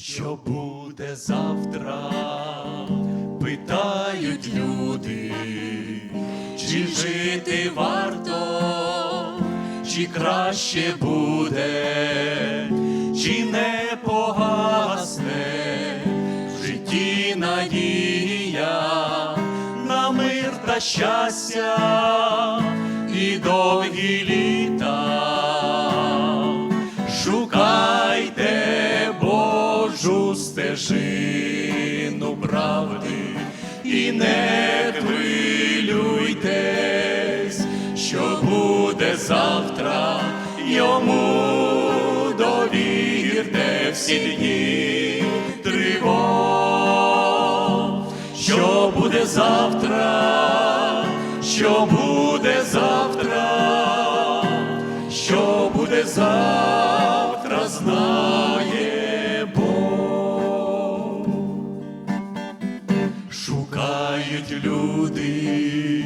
Що буде завтра? Питають люди, чи жити варто, чи краще буде, чи не погасне в житті надія на мир та щастя і довгі літа. Стежину правди. І не хвилюйтесь, що буде завтра, йому довірте всі дні тривог, що буде завтра, що буде завтра? Що буде завтра, знає люди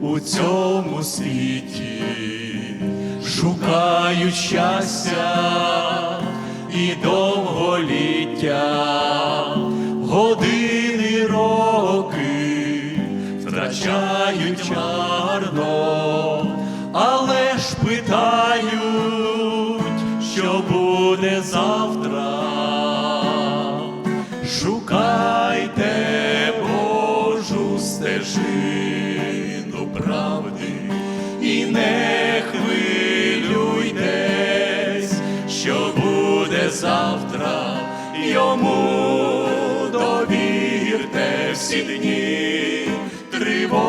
у цьому світі, шукають щастя і довголіття, години, роки втрачають марно, але ж питають, що буде завтра. Стежину правди. І не хвилюйтесь, що буде завтра, йому довірте всі дні тривог.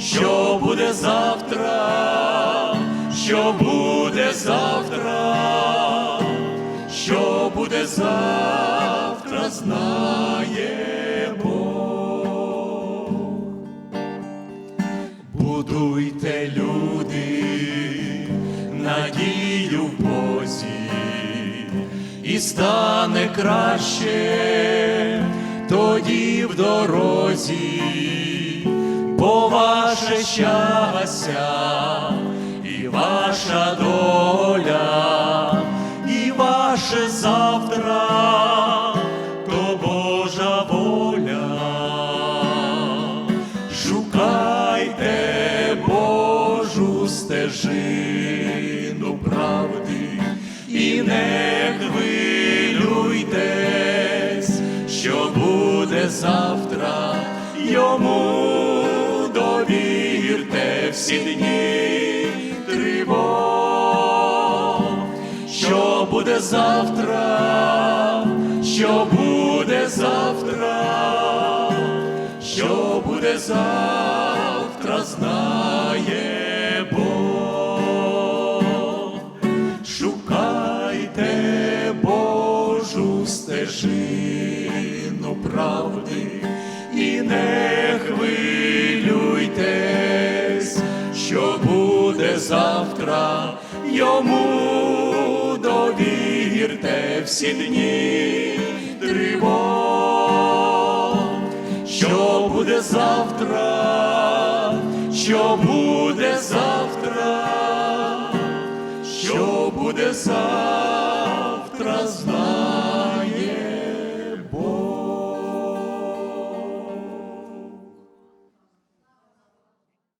Що буде завтра, що буде завтра, що буде завтра, знає надію в Бозі, і стане краще тоді в дорозі, бо ваше щастя стежину правди. І не хвилюйтесь, що буде завтра, йому довірте всі дні тривог, що буде завтра, що буде завтра? Що буде завтра, Стежину правди. І не хвилюйтесь, що буде завтра, йому довірте всі дні. Тривог що буде завтра, що буде завтра, що буде завтра.